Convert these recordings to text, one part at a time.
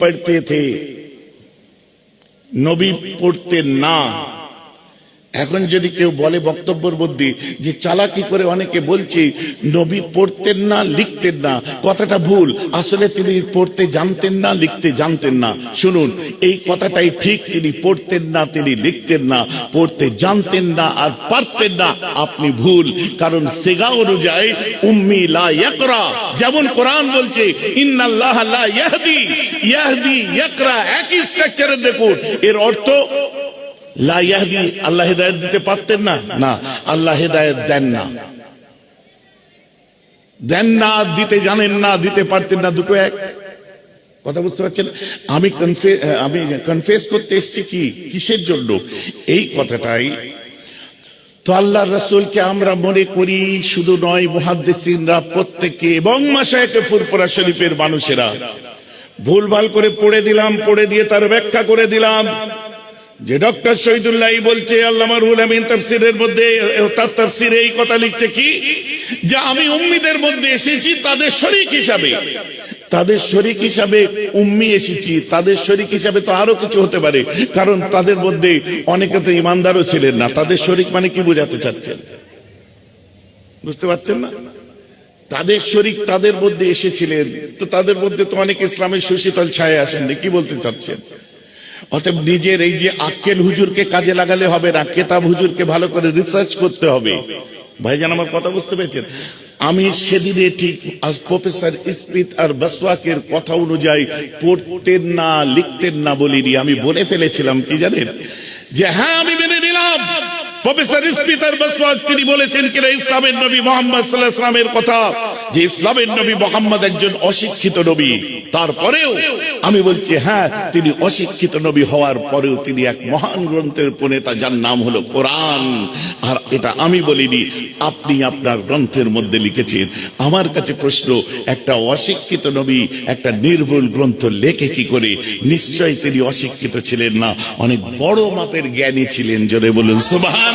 पढ़ते थे नबी पढ़ते ना এখন যদি কেউ বলে বক্তব্যের মধ্যে যে চালাকি করে অনেকে বলছে, নবী পড়তেন না, লিখতেন না, কথাটা ভুল। আসলে তিনি পড়তে জানতেন না, লিখতে জানতেন না। শুনুন, এই কথাটাই ঠিক, তিনি পড়তেন না, তিনি লিখতেন না। পড়তে জানতেন না আর পারতেন না, আপনি ভুল। কারণ সেগা অনুযায়ী, উম্মি লা ইয়াকরা। যেমন কোরআন বলছে, ইন্নাল্লাহ লা ইয়াহদি ইয়াহদি, ইয়াকরা, একই স্ট্রাকচারে দেখুন। এর অর্থ লা ইয়াহদি, আল্লাহ হেদায়ত দিতে পারতেন না? না, আল্লাহ হেদায়ত দেন না। দেন না, দিতে জানেন না, দিতে পারতেন না, দুটো এক। কথা বুঝতে পারছেন? আমি আমি কনফেস করতে এসেছি কি? কিসের জন্য? এই কথাটাই। তো আল্লাহ রসুলকে আমরা মনে করি, শুধু নয়, মহাদ্দেসিনরা প্রত্যেকে এবং মাসায়কে ফুরফুরা শরীফের মানুষেরা। ভুলভাল করে পড়ে দিলাম, পড়ে দিয়ে তার ব্যাখ্যা করে দিলাম। যে ডক্টর শহীদুল্লাহ বলছে তাফসিরে এই কথা লিখছে কি? যে আমি উম্মিদের মধ্যে এসেছি, তাদের শরিক হিসাবে। তাদের শরিক হিসাবে উম্মি এসেছি, তাদের শরিক হিসাবে তো আরও কিছু হতে পারে, কারণ তাদের মধ্যে অনেকে তো ইমানদারও ছিলেন না। তাদের শরিক মানে কি বোঝাতে চাচ্ছেন? বুঝতে পারছেন না? তাদের শরিক তাদের মধ্যে এসেছিলেন, তো তাদের মধ্যে তো অনেক ইসলামের সুশীতল ছায়া আসেন কি বলতে চাচ্ছেন? অতএব নিজের এই যে আক্কেল হুজুরকে কাজে লাগালে হবে না, কেতাব হুজুরকে ভালো করে রিসার্চ করতে হবে। ভাইজান আমার কথা বুঝতে পেরেছেন? আমি সেদিনে ঠিক আজ প্রফেসর স্মিথ আর বসওয়াকের কথা অনুযায়ী পড়তেন না, লিখতেন না বলিনি। আমি বলে ফেলেছিলাম, কি জানেন? যে হ্যাঁ আমি মেনে নিলাম। প্রফেসর তিনি বলেছেন কিনা, ইসলামের নবী মোহাম্মদ সাল্লাহ কথা, যে ইসলামের নবী মোহাম্মদ একজন অশিক্ষিত নবী। তারপরেও আমি বলছি হ্যাঁ তিনি অশিক্ষিত নবী হওয়ার পরেও তিনি এক মহান গ্রন্থের প্রণেতা, যার নাম হলো কোরআন। আর এটা আমি বলিনি, আপনি আপনার গ্রন্থের মধ্যে লিখেছেন। আমার কাছে প্রশ্ন, একটা অশিক্ষিত নবী একটা নির্ভুল গ্রন্থ লেখে কি করে? নিশ্চয়ই তিনি অশিক্ষিত ছিলেন না, অনেক বড় মাপের জ্ঞানী ছিলেন, জোরে বলুন, সুবহান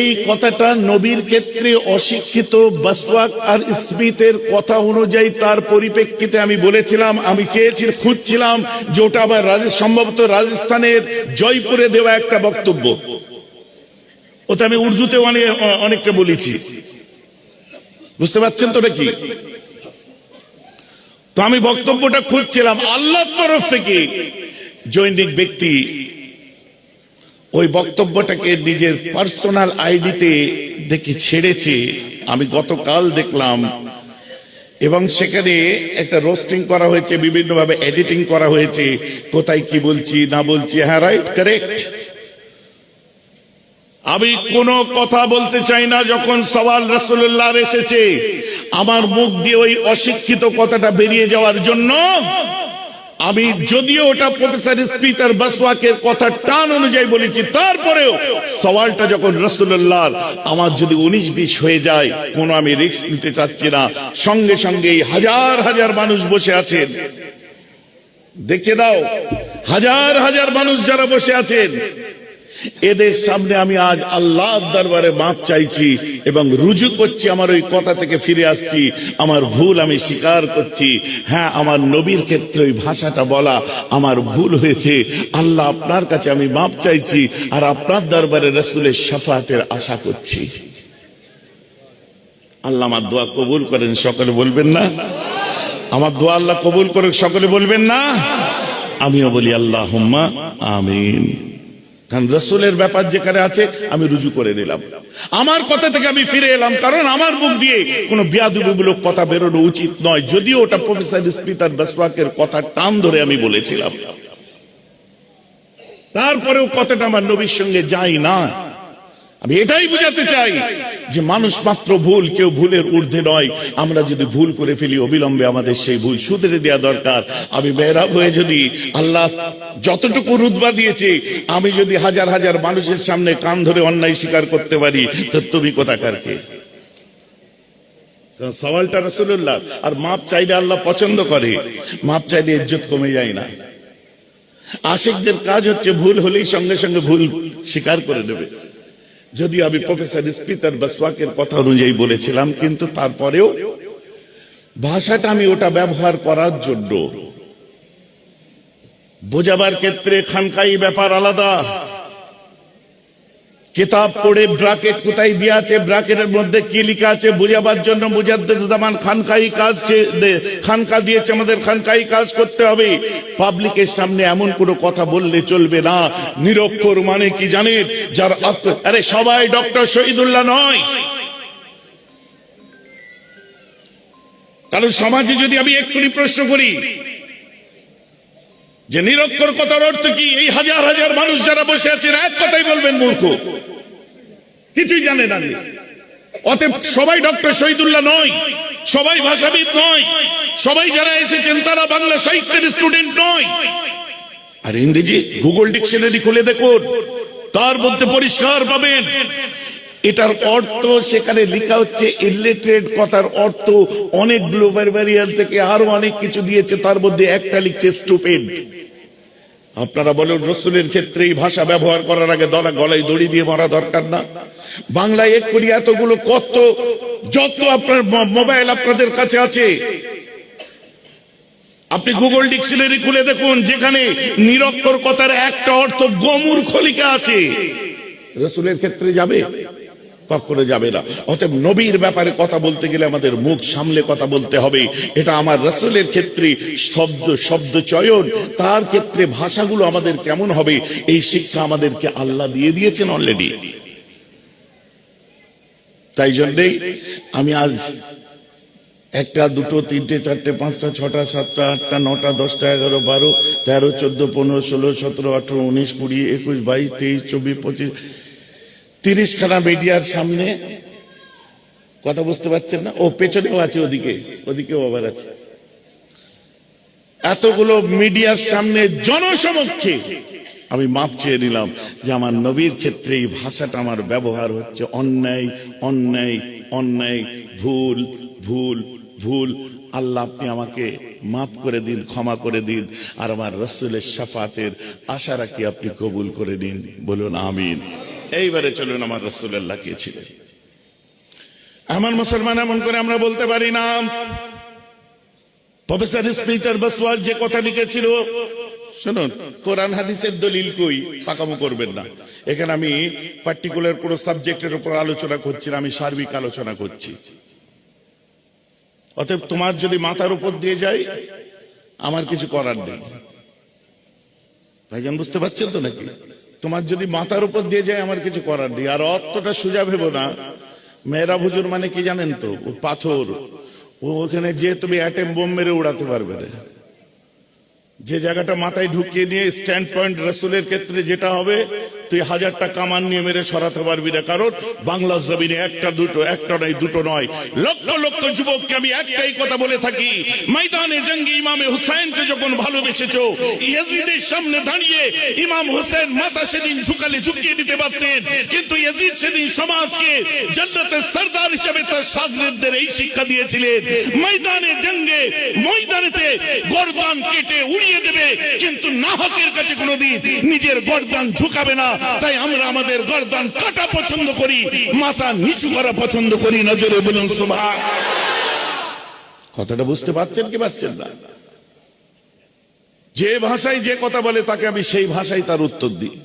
এই কথাটা নবীর ক্ষেত্রে অশিক্ষিত, বাসওয়াক আর স্মিথের কথা অনুযায়ী তার পরিপ্রেক্ষিতে আমি বলেছিলাম, আমি চেয়েছি, খুঁজছিলাম যে ওটা আবার সম্ভবত রাজস্থানের জয়পুরে দেওয়া একটা বক্তব্য। ওটা আমি উর্দুতে অনেক অনেকটা বলেছি। বুঝতে পারছেন তো নাকি তো আমি বক্তব্যটা খুঁজছিলাম, আল্লাহর তরফ থেকে। জৈনিক ব্যক্তি ওই বক্তব্যটাকে নিজের পার্সোনাল আইডিতে দেখি ছেড়েছে। আমি গতকাল দেখলাম। এবং সেখানে একটা রোস্টিং করা হয়েছে, বিভিন্নভাবে এডিটিং করা হয়েছে। কোথায় কি বলছি, না বলছি হ্যাঁ রাইট, কারেক্ট। আমি কোনো কথা বলতে চাই না যখন সওয়াল রসুল্লাহ এসেছে। আমার মুখ দিয়ে ওই অশিক্ষিত কথাটা বেরিয়ে যাওয়ার জন্য আমি যদিও ওটা প্রফেসর স্পিকার বাসওয়াকের কথা টান অনুযায়ী বলেছি, তারপরেও সওয়ালটা যখন রসুল্লাহ আমার যদি উনিশ বিশ হয়ে যায়, কোনো আমি রিস্ক নিতে চাচ্ছি না। সঙ্গে সঙ্গেই হাজার হাজার মানুষ বসে আছেন। দেখে দাও হাজার হাজার মানুষ যারা বসে আছেন। এদের সামনে আমি আজ আল্লাহ দরবারে মাপ চাইছি এবং রুজু করছি, আমার ওই কথা থেকে ফিরে আসছি। আমার ভুল আমি স্বীকার করছি। হ্যাঁ আমার নবীর ক্ষেত্রে ওই ভাষাটা বলা আমার ভুল হয়েছে। আল্লাহ আপনার কাছে আমি মাপ চাইছি আর আপনার দরবারে রসুলের সাফাতের আশা করছি। আল্লাহ আমার দোয়া কবুল করেন, সকলে বলবেন না? আমার দোয়া আল্লাহ কবুল করে সকলে বলবেন না? আমিও বলি আল্লাহ আমিন। কারণ রসুলের ব্যাপার যেখানে আছে, আমি রুজু করে নিলাম। আমার কথা থেকে আমি ফিরে এলাম, কারণ আমার মুখ দিয়ে কোনো বিয়াদুবিমূলক কথা বেরোনো উচিত নয়, যদিও ওটা প্রফেসর স্পিতার বাসওয়াকের কথা টান ধরে আমি বলেছিলাম। তারপরেও কথাটা আমার নবীর সঙ্গে যাই না। আমি এটাই বুঝাতে চাই যে মানুষ মাত্র ভুল কেউ ভুলের ঊর্ধ্বে নয়। আমরা যদি ভুল করে ফেলি, অবিলম্বে আমাদের সেই ভুল শুধরে দেওয়া দরকার। আমি বেহরাব হয়ে যদি আল্লাহ যতটুকু রুদবা দিয়েছে, আমি যদি হাজার হাজার মানুষের সামনে কান ধরে অন্যায় স্বীকার করতে পারি, তো তুমি কোথাকার কে? সওয়ালটা রসুল্লাহ আর মাপ চাইলে আল্লাহ পছন্দ করে, মাপ চাইলে ইজ্জত কমে যায় না। আশিকদের কাজ হচ্ছে ভুল হলেই সঙ্গে সঙ্গে ভুল স্বীকার করে নেবে। যদিও আমি প্রফেসর স্পিতার বাসওয়াকের কথা অনুযায়ী বলেছিলাম, কিন্তু তারপরেও ভাষাটা আমি ওটা ব্যবহার করার জন্য। বোঝাবার ক্ষেত্রে খানকাই ব্যাপার আলাদা। কিতাব পড়ে ব্রাকেট কোথায় দিয়ে আছে? ব্রাকেটের মধ্যে কি লেখা আছে? বোঝাবার জন্য মুজাদ্দেদুজ্জামান খানকাই কাজ খানকা দিয়েছে আমাদের খানকাই কাজ করতে হবে। পাবলিকের সামনে এমন কোনো কথা বললে চলবে না। নিরক্ষর মানে কি জানেন? যার আরে সবাই ডক্টর শহীদুল্লাহ নয়। কারণ সমাজে যদি আমি এক্ষুনি প্রশ্ন করি যে নিরক্ষর কথার অর্থ কি? এই হাজার হাজার মানুষ যারা বসে আছেন এক কথাই বলবেন, মূর্খ। কিছুই জানে না অতএব সবাই ডক্টর শহীদুল্লাহ নয়, সবাই ভাষাবিদ নয়, সবাই যারা এসেছেন, তারা বাংলা সাহিত্যের স্টুডেন্ট নয়। আর ইংরেজি গুগল ডিকশনারি খুলে দেখুন, তার মধ্যে পরিষ্কার পাবেন। এটার অর্থ সেখানে লেখা হচ্ছে ইলিটারেট কথার অর্থ অনেক গ্লোবাল ভ্যারিয়াল থেকে আরও অনেক কিছু দিয়েছে, তার মধ্যে একটা লিখছে স্টুপেড আপনারা বলেন, রসুলের ক্ষেত্রে এই ভাষা ব্যবহার করার আগে দলা গলায় দড়ি দিয়ে মরা দরকার না। বাংলায় এক করি এতগুলো কত, যত আপনার মোবাইল আপনাদের কাছে আছে। আপনি গুগল ডিকশনারি খুলে দেখুন, যেখানে নিরক্ষর কথার একটা অর্থ গমুর খলিকা আছে। রসুলের ক্ষেত্রে যাবে? কখনো যাবে না। অতএব নবীর ব্যাপারে কথা বলতে গেলে আমাদের মুখ সামলে কথা বলতে হবে। এটা আমার রসুলের ক্ষেত্রে শব্দ শব্দ চয়ন। তার ক্ষেত্রে ভাষাগুলো আমাদের কেমন হবে? এই শিক্ষা আমাদেরকে আল্লাহ দিয়ে দিয়েছেন অলরেডি তাই জন্যেই আমি আজ একটা, দুটো, তিনটে, চারটে, পাঁচটা, ছটা, সাতটা, আটটা, নটা, দশটা, এগারো, বারো, তেরো, চোদ্দ, পনেরো, ষোলো, সতেরো, আঠেরো, উনিশ, কুড়ি, একুশ, বাইশ, তেইশ, চব্বিশ, পঁচিশ তিরিশ খানা মিডিয়ার সামনে কথা বুঝতে পারছেন না? ও পেছনেও আছে, ওদিকে। ওদিকেও আবার আছে। এতগুলো মিডিয়ার সামনে জনসমক্ষে আমি মাপ চেয়ে নিলাম যে আমার নবীর ক্ষেত্রে এই ভাষাটা আমার ব্যবহার হচ্ছে অন্যায় অন্যায় অন্যায়, ভুল ভুল ভুল। আল্লাহ আপনি আমাকে মাফ করে দিন, ক্ষমা করে দিন, আর আমার রসুলের সাফাতের আশা রাখি আপনি কবুল করে নিন। বলুন, আমিন। এইবারে চলুন আমার রসুল্লাহ কে আমার মুসলমান এমন করে আমরা বলতে পারি না। প্রফেসর স্পিটার বসওয়াল যে কথা লিখেছিল, শুনুন, কোরআন হাদিসের দলিল কই? পাকামো করবেন না। এখানে আমি পার্টিকুলার কোন সাবজেক্টের উপর আলোচনা করছি না, আমি সার্বিক আলোচনা করছি। অতএব তোমার যদি মাথার উপর দিয়ে যায়, আমার কিছু করার নেই। ভাইজান, বুঝতে পারছেন তো নাকি? তোমার যদি মাথার উপর দিয়ে যায়, আমার কিছু করার নেই। আর অতটা সোজা ভেবো না। মেয়েরা ভুজুর মানে কি জানেন তো? পাথর। ও ওখানে যে তুমি অ্যাটেম বোম মেরে উড়াতে পারবে না। যে জায়গাটা মাথায় ঢুকিয়ে নিয়ে স্ট্যান্ড পয়েন্ট রসুলের ক্ষেত্রে যেটা হবে, তুই হাজারটা কামান নিয়ে মেরে সরাতে পারবি না। কারণ বাংলা জমিনে একটা দুটো, একটা নয়, দুটো নয়। লক্ষ লক্ষ যুবককে আমি একটাই কথা বলে থাকি, ময়দানে জঙ্গি ইমামে হুসাইনকে যখন ভালোবেসেছো, ইয়াজিদের সামনে দাঁড়িয়ে ইমাম হোসেন মাথা সেদিন ঝুকালে ঝুঁকিয়ে দিতে পারতেন। কিন্তু ইয়াজিদ সেদিন সমাজকে জান্নাতের সর্দার হিসেবে তার সাগরেদদের এই শিক্ষা দিয়েছিলেন। ময়দানে জঙ্গে, ময়দানেতে গর্দান কেটে উড়িয়ে দেবে। কিন্তু নাহকের কাছে কোনোদিন নিজের গর্দান ঝুঁকাবে না। তাই আমরা আমাদের গর্দান কাটা পছন্দ করি, মাথা নিচু করা পছন্দ করি নজরে বলুন সুভাষ কথাটা বুঝতে পারছেন কি পারছেন না? যে ভাষায় যে কথা বলে, তাকে আমি সেই ভাষায় তার উত্তর দিই।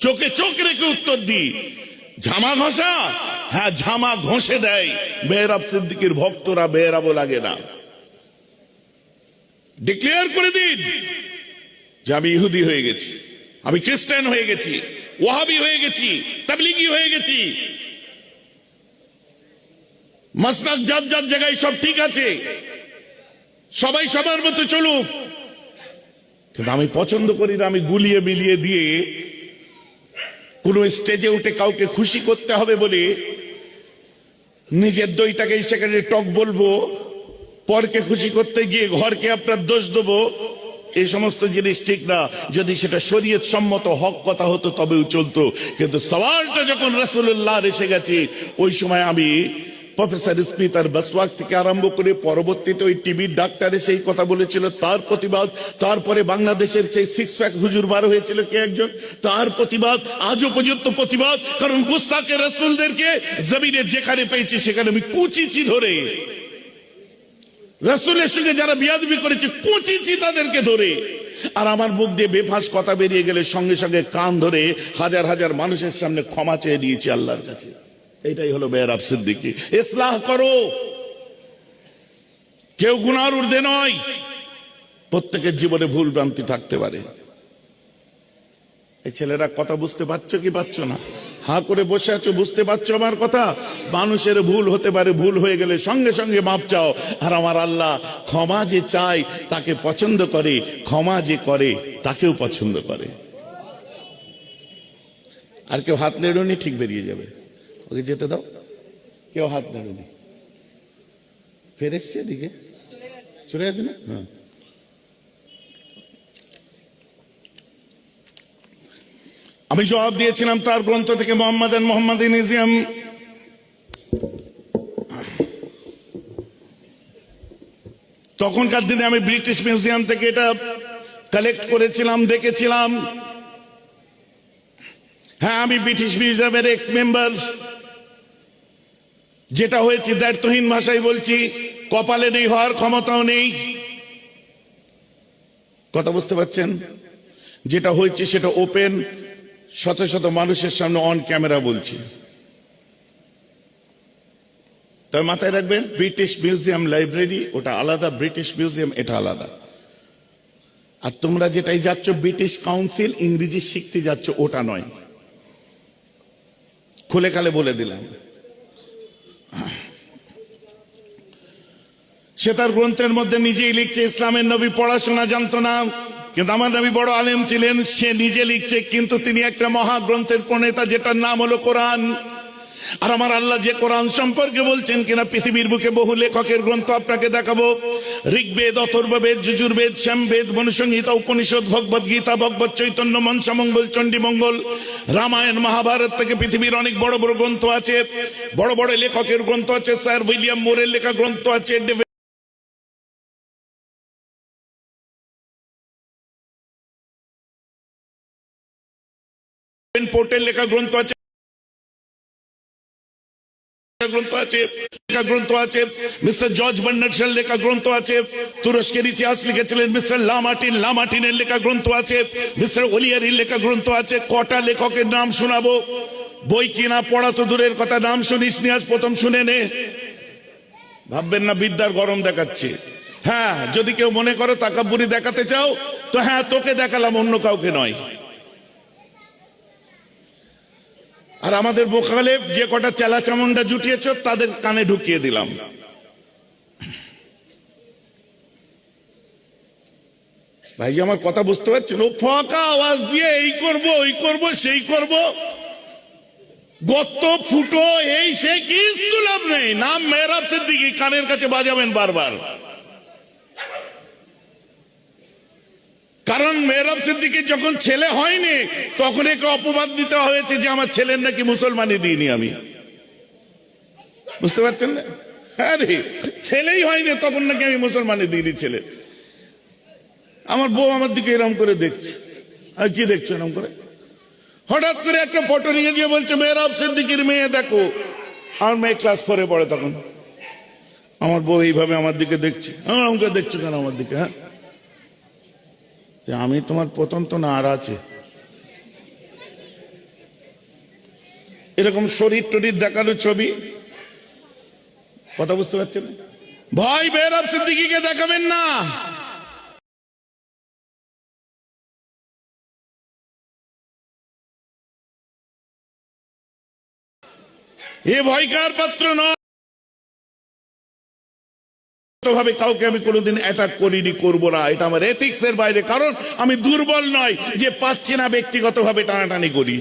চোখে চোখ রেখে উত্তর দিই। ঝামা ঘষা? হ্যাঁ ঝামা ঘষে দেয়। মেহরাব সিদ্দিকির ভক্তরা মেহরাবও লাগে না। ডিক্লেয়ার করে দিন যে আমি ইহুদি হয়ে গেছি, আমি খ্রিস্টান হয়ে গেছি, ওয়াহাবি হয়ে গেছি, তাবলিগি হয়ে গেছি। মাসনাক যার যার জায়গায় সব ঠিক আছে, সবাই সবার মতো চলুক। কিন্তু আমি পছন্দ করি না, আমি গুলিয়ে মিলিয়ে দিয়ে কোন স্টেজে উঠে কাউকে খুশি করতে হবে বলে নিজের দইটাকে সেখানে টক বলব। পরকে খুশি করতে গিয়ে ঘরকে আপনার দোষ দেবো। এই সমস্ত জিনিস ঠিক না। যদি সেটা শরীয়ত সম্মত হক কথা হতো, তবেও চলতো। কিন্তু সওয়ালটা যখন রাসূলুল্লাহ এসে গেছে, ওই সময় আমি প্রফেসর স্মিথ আর বসওয়াক থেকে আরম্ভ করে পরবর্তীতে ওই টিভির ডাক্তারে সেই কথা বলেছিল। তার প্রতিবাদ, তারপরে বাংলাদেশের সেই সিক্স প্যাক হুজুর বার হয়েছিল কে একজন? তার প্রতিবাদ আজও পর্যন্ত প্রতিবাদ, কারণ গুস্তাকে রসুলদেরকে জমিনে যেখানে পেয়েছি সেখানে আমি কুচিচি ধরে রসুলের সঙ্গে যারা বিয়াদবি করেছে কুচিচি তাদেরকে ধরে। আর আমার মুখ দিয়ে বেফাস কথা বেরিয়ে গেলে সঙ্গে সঙ্গে কান ধরে হাজার হাজার মানুষের সামনে ক্ষমা চেয়ে নিয়েছি আল্লাহর কাছে। এটাই হলো বেয়ার সিদ্দিকি। ইসলাহ করো। কেউ গুনার ঊর্ধ্বে নয়। প্রত্যেকের জীবনে ভুল ভ্রান্তি থাকতে পারে। এই ছেলেরা কথা বুঝতে পারছ কি পারছ না? হা করে বসে আছো, বুঝতে পারছ আমার কথা? মানুষের ভুল হতে পারে, ভুল হয়ে গেলে সঙ্গে সঙ্গে মাপ চাও। আর আমার আল্লাহ ক্ষমা যে চায়, তাকে পছন্দ করে, ক্ষমা যে করে, তাকেও পছন্দ করে। আর কেউ হাত নেড়নি, ঠিক বেরিয়ে যাবে। ওকে যেতে দাও। কেউ হাত নেড়নি। ফের এসছে এদিকে? চলে গেছে? না? হ্যাঁ। আমি জবাব দিয়েছিলাম তার গ্রন্থ থেকে মোহাম্মদ মোহাম্মদ ইনিজিয়াম তখনকার দিনে আমি ব্রিটিশ মিউজিয়াম থেকে এটা কালেক্ট করেছিলাম, দেখেছিলাম। হ্যাঁ আমি ব্রিটিশ মিউজিয়ামের এক্স মেম্বার যেটা হয়েছে, দায়িত্বহীন ভাষায় বলছি, কপালে নেই, হওয়ার ক্ষমতাও নেই। কথা বুঝতে পারছেন? যেটা হয়েছে, সেটা ওপেন শত শত মানুষের সামনে অন ক্যামেরা বলছি। তবে মাথায় রাখবেন ব্রিটিশ মিউজিয়াম লাইব্রেরি ওটা আলাদা ব্রিটিশ মিউজিয়াম এটা আলাদা। আর তোমরা যেটাই যাচ্ছ ব্রিটিশ কাউন্সিল ইংরেজি শিখতে যাচ্ছ, ওটা নয়। খুলে খালে বলে দিলাম। সে তার গ্রন্থের মধ্যে নিজেই লিখছে, ইসলামের নবী পড়াশোনা জানতো না। কিন্তু আমার নবী বড় আলেম ছিলেন, সে নিজে লিখছে, কিন্তু তিনি একটা মহাগ্রন্থের প্রণেতা যেটার নাম হলো কোরআন। আর আমার আল্লাহ যে কোরআন সম্পর্কে বলছেন কিনা পৃথিবীর বুকে বহু লেখকের গ্রন্থ আপনাকে দেখাবো। ঋগ্বেদ, অথর্ববেদ, যজুর্বেদ, শ্যামবেদ, মনুসংহিতা, উপনিষদ ভগবদ গীতা, ভগবত চৈতন্য মনসামঙ্গল চণ্ডীমঙ্গল রামায়ণ, মহাভারত থেকে পৃথিবীর অনেক বড় বড় গ্রন্থ আছে। বড় বড় লেখকের গ্রন্থ আছে, স্যার উইলিয়াম মোরের লেখা গ্রন্থ আছে পোর্টের লেখা গ্রন্থ আছে। আছে মিস্টার জর্জ আছে। তুরস্কের লিখেছিলেন মিস্টার লেখা গ্রন্থ আছে। মিস্টার ওলিয়ারির আছে। কটা লেখকের নাম শোনাবো? বই কিনা, পড়া তো দূরের কথা। নাম শুনিস নি, আজ প্রথম শুনে নে। ভাববেন না, বিদ্যার গরম দেখাচ্ছে। হ্যাঁ যদি কেউ মনে করো তাকাবুরি দেখাতে চাও, তো হ্যাঁ তোকে দেখালাম, অন্য কাউকে নয়। আর আমাদের বোকালে যে কটা চেলা চামুন্ডা জুটিয়েছ, তাদের কানে ঢুকিয়ে দিলাম। ভাই আমার কথা বুঝতে পারছেন? ও ফাঁকা আওয়াজ দিয়ে এই করব, ওই করব, সেই করব। গত ফুটো, এই সে কিছু লাভ নেই নাম মেহরাব সিদ্দিকি, কানের কাছে বাজাবেন বারবার। কারণ মেহরাব সিদ্দিকি যখন ছেলে হয়নি, তখন একে অপবাদ দিতে হয়েছে যে আমার ছেলের নাকি মুসলমানি দিইনি আমি। বুঝতে পারছেন না? হ্যাঁ রে, ছেলেই হয়নি, তখন নাকি আমি মুসলমানি দিইনি ছেলে। আমার বউ আমার দিকে এরম করে দেখছে। আর কি দেখছ এরম করে? হঠাৎ করে একটা ফটো নিয়ে গিয়ে বলছে, মেহরাব সিদ্দিকির মেয়ে দেখো। আমার মেয়ে ক্লাস ফোরে পড়ে তখন। আমার বউ এইভাবে আমার দিকে দেখছে। আমার আমাকে দেখছ কেন আমার দিকে হ্যাঁ? যে আমি তোমার প্রথম তো না আর আছে। এরকম শরীর টরির দেখানো ছবি। কথা বুঝতে পারছেন? ভয় বেরব সিদ্দিকিকে দেখাবেন না। এ ভয়কার পাত্র নয়। ভাবে কাউকে আমি কোনোদিন অ্যাটাক করিনি, করব না। এটা আমার এথিক্স এর বাইরে। কারণ আমি দুর্বল নয় যে পাচ্ছি না ব্যক্তিগতভাবে টানাটানি করি।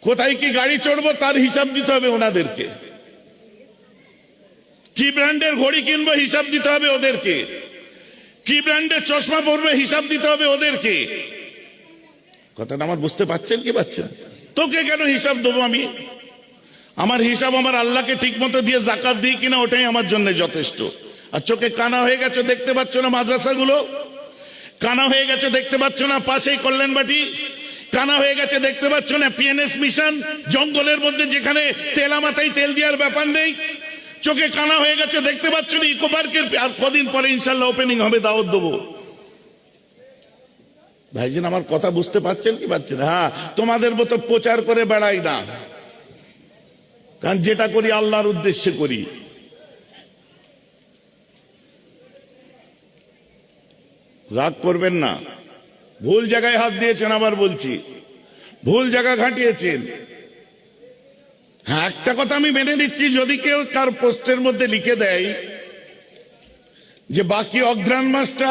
কোথায় কি গাড়ি চড়বো তার হিসাব দিতে হবে ওনাদেরকে। কি ব্র্যান্ডের ঘড়ি কিনবো হিসাব দিতে হবে ওদেরকে। কি ব্র্যান্ডের চশমা পরবে হিসাব দিতে হবে ওদেরকে। কথাটা আমার বুঝতে পারছেন কি পাচ্ছেন? তোকে কেন হিসাব দেবো আমি? আমার হিসাব আমার আল্লাহকে ঠিক মতো দিয়ে জাকাত দিই কিনা ওটাই আমার জন্য যথেষ্ট। আর চোখে কানা হয়ে গেছে, দেখতে পাচ্ছ না মাদ্রাসাগুলো? কানা হয়ে গেছে, দেখতে পাচ্ছ না পাশেই কল্যাণবাটি? কানা হয়ে গেছে, দেখতে পাচ্ছ না পিএনএস মিশন? জঙ্গলের মধ্যে যেখানে তেলা মাথায় তেল দেওয়ার ব্যাপার নেই। চোখে কানা হয়ে গেছে, দেখতে পাচ্ছ না ইকো পার্কের আর কদিন পরে ইনশাল্লাহ ওপেনিং হবে, দাওয়াত দেবো। ভাইজান, আমার কথা বুঝতে পারছেন কি পাচ্ছেন হ্যাঁ তোমাদের মতো প্রচার করে বেড়াই না। কারণ যেটা করি আল্লাহর উদ্দেশ্যে করি। রাগ করবেন না। ভুল জায়গায় হাত দিয়েছেন আবার বলছি। ভুল জায়গা ঘাটিয়েছেন। হ্যাঁ একটা কথা আমি মেনে নিচ্ছি, যদি কেউ তার পোস্টের মধ্যে লিখে দেয় যে বাকি অগ্রাণ মাসটা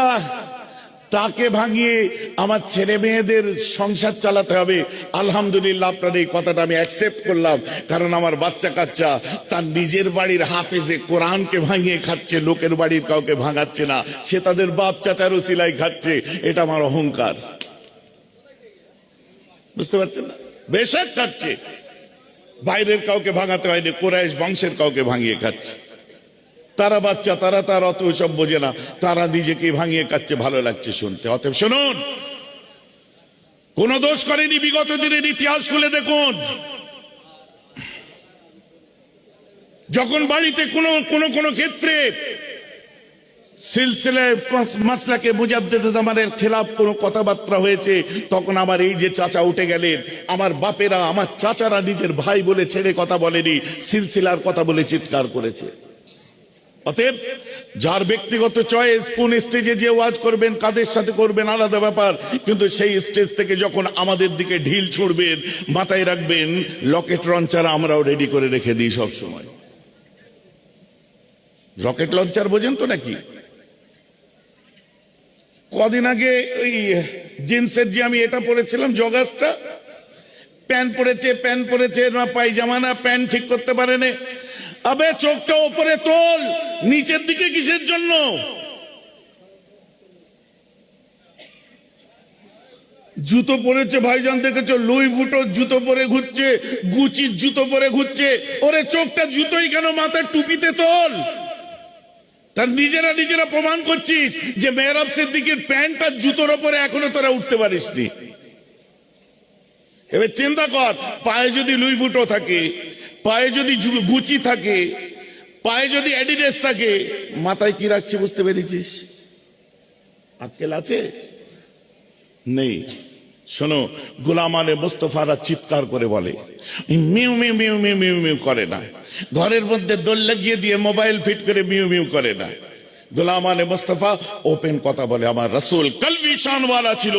তাকে ভাঙিয়ে আমার ছেলে মেয়েদের সংসার চালাতে হবে। আলহামদুলিল্লাহ আপনার এই কথাটা আমি অ্যাকসেপ্ট করলাম। কারণ আমার বাচ্চা কাচ্চা, তার নিজের বাড়ির হাফেজে কোরআনকে ভাঙিয়ে খাচ্ছে, লোকের বাড়ির কাউকে ভাঙাচ্ছে না। সে তাদের বাপ চাচার সিলাই খাচ্ছে। এটা আমার অহংকার। বুঝতে পারছেন না? বেশাক খাচ্ছে। বাইরের কাউকে ভাঙাতে হয়নি, কোরাইশ বংশের কাউকে ভাঙিয়ে খাচ্ছে। তারা বাচ্চা, তারা তার অত সব বোঝে না। তারা নিজেকে ভাঙিয়ে খাচ্ছে ভালো লাগছে শুনতে। অতএব শুনুন। কোন দোষ করেনি বিগত দিনের ইতিহাস খুলে দেখুন। যখন বাড়িতে কোনো কোনো কোনো ক্ষেত্রে সিলসিলে মাসলাকে জামানের খেলাফ কোনো কথাবার্তা হয়েছে, তখন আমার এই যে চাচা উঠে গেলেন, আমার বাপেরা, আমার চাচারা নিজের ভাই বলে ছেড়ে কথা বলেনি, সিলসিলার কথা বলে চিৎকার করেছে। অতএব যার ব্যক্তিগত চয়েস কোন স্টেজে যে ওয়াজ করবেন, কাদের সাথে করবেন, আলাদা ব্যাপার। কিন্তু সেই স্টেজ থেকে যখন আমাদের দিকে ঢিল ছুড়বেন, মাথায় রাখবেন, লকেট লঞ্চার আমরাও রেডি করে রেখে দিই সব সময়। রকেট লঞ্চার বোঝেন তো নাকি? কদিন আগে ওই জিন্সের যে আমি এটা পরেছিলাম, জগাসটা, প্যান্ট পরেছে প্যান্ট পরেছে, না পায়জামা, না প্যান্ট ঠিক করতে পারেনি। আবে চোখটা ওপরে তোল, নিচের দিকে কিসের জন্য? জুতো পরেছে, ভাইজান দেখেছ? লুই ফুটো জুতো পরে ঘুরছে, গুচির জুতো পরে ঘুরছে। ওরে চোখটা জুতোই কেন মাথার টুপিতে তোল? তার নিজেরা নিজেরা প্রমাণ করছিস যে মেহরাব সিদ্দিকের প্যান্ট আর জুতোর ওপরে এখনও তোরা উঠতে পারিসনি। এবার চিন্তা কর, পায়ে যদি লুই ফুটো থাকে পায়ে যদি গুচি থাকে, পায়ে যদি অ্যাডিডাস থাকে, মাথায় কি রাখছে বুঝতে পেরেছিস? আকেল আছে? নেই। শোনো, গোলাম আলে মোস্তফারা চিৎকার করে বলে মিউ মিউ মিউ মিউ মিউ মিউ করে না। ঘরের মধ্যে দোল লাগিয়ে দিয়ে মোবাইল ফিট করে মিউ মিউ করে না। গোলাম আলে মোস্তফা, ওপেন কথা বলে, আমার রসুল কলবি শানওয়ালা ছিল।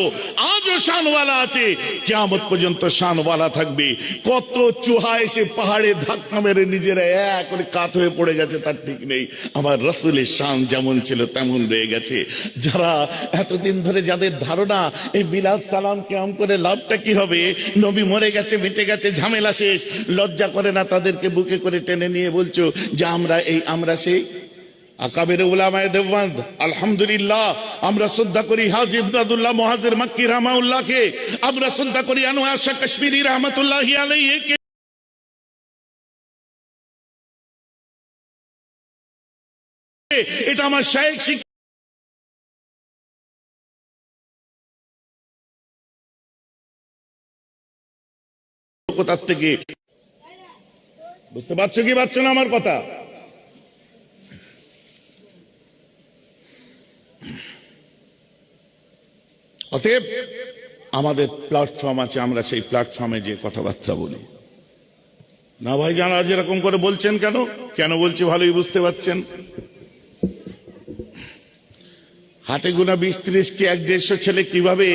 আজও শানওয়ালা আছে। কেমন পর্যন্ত শানওয়ালা থাকবে। কত চুহা এসে পাহাড়ে ধাক্কা মেরে নিজেরা এক করে কাত হয়ে পড়ে গেছে, তার ঠিক নেই। আমার রসুলের শান যেমন ছিল, তেমন রয়ে গেছে। যারা এতদিন ধরে যাদের ধারণা, এই বিলাস সালাম কেমন করে লাভটা কি হবে? নবী মরে গেছে, মিটে গেছে, ঝামেলা শেষ। লজ্জা করে না তাদেরকে বুকে করে টেনে নিয়ে বলছো যে আমরা এই, আমরা সেই? আকাবের উলামায়ে দেওবন্দ আলহামদুলিল্লাহ, আমরা শ্রদ্ধা করি হাজি ইবনাদুল্লাহ মুহাজির মাক্কি রহমাউল্লাহকে আমরা শ্রদ্ধা করি আনোয়ার শাহ কাশ্মীরি রহমতুল্লাহ এটা আমার শায়েখ শিখ কোথার থেকে? বুঝতে পারছ কি পারছ না আমার কথা? অতএব আমাদের প্ল্যাটফর্ম আছে, আমরা সেই প্ল্যাটফর্মে যে কথাবার্তা বলি। না ভাই জানা যেরকম করে বলছেন কেন? কেন বলছি ভালোই বুঝতে পারছেন? হাতে গোনা বিশ ত্রিশ কি এক দেড়শো ছেলে কীভাবে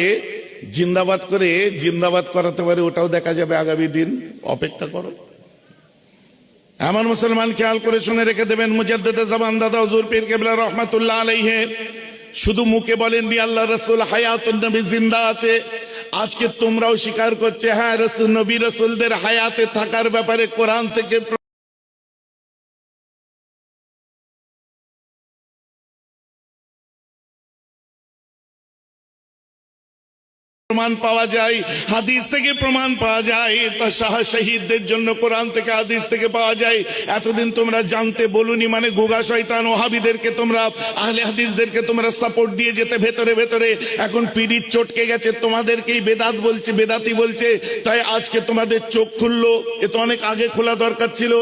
জিন্দাবাদ করে জিন্দাবাদ করাতে পারে ওটাও দেখা যাবে আগামী দিন? অপেক্ষা করো। এমন মুসলমান খেয়াল করে শুনে রেখে দেবেন মুজাদ্দেদ জামান দাদা, হুজুর পীর কেবলা রহমাতুল্লাহ আলাইহে। শুধু মুখে বলেননি আল্লাহ রসুল হায়াত নবী জিন্দা আছে। আজকে তোমরাও স্বীকার করছে হ্যাঁ রসুল, নবী রসুলদের হায়াতে থাকার ব্যাপারে কোরআন থেকে প্রমাণ পাওয়া যায়, হাদিস থেকে প্রমাণ পাওয়া যায়, তা শাহ শহীদদের জন্য কোরআন থেকে হাদিস থেকে পাওয়া যায়। এতদিন তোমরা জানতে বলুনি মানে গোগা শয়তান ওহাবিদেরকে তোমরা, আহলে হাদিসদেরকে তোমরা সাপোর্ট দিয়ে যেতে ভেতরে ভেতরে। এখন পিড়িত চটকে গেছে, তোমাদেরকেই বেদাত বলছে, বেদাতি বলছে, তাই আজকে তোমাদের চোখ খুললো, এ তো অনেক আগে খোলা দরকার ছিল।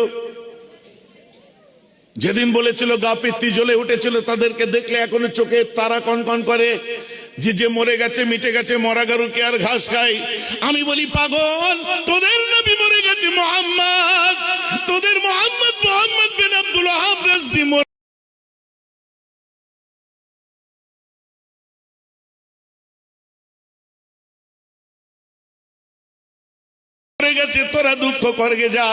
যেদিন বলেছিল গা পিত্তি জ্বলে উঠেছিল, তাদেরকে দেখলে এখনও চোখে তারা কনকন করে। যে যে মরে গেছে, মিটে গেছে, মরা গরুকে আর ঘাস খাই আমি বলি, পাগল, তোদের নবী মরে গেছে মোহাম্মদ। তোদের মোহাম্মদ মোহাম্মদ বিন আব্দুল ওয়াহাব রাজদি মরে গেছে, তোরা দুঃখ করগে যা।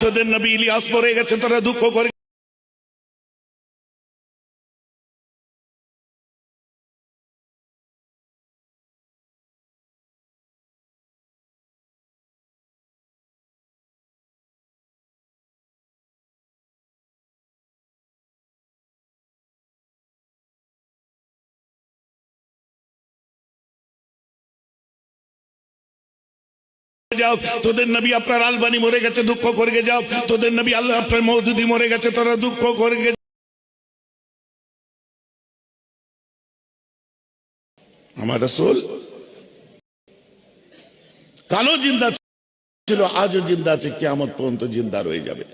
তোদের নবী ইলিয়াস মরে গেছে, তোরা দুঃখ করে যাও, তোদের নবী আপনার আলবানি মরে গেছে, দুঃখ করে যাও। তোদের নবী আল্লাহ আপনার মৌদুদি মরে গেছে, তোরা দুঃখ করে আমার রসুল, কালো জিন্দা ছিল, আজও জিন্দা আছে কেমন পর্যন্ত জিন্দা রয়ে যাবে।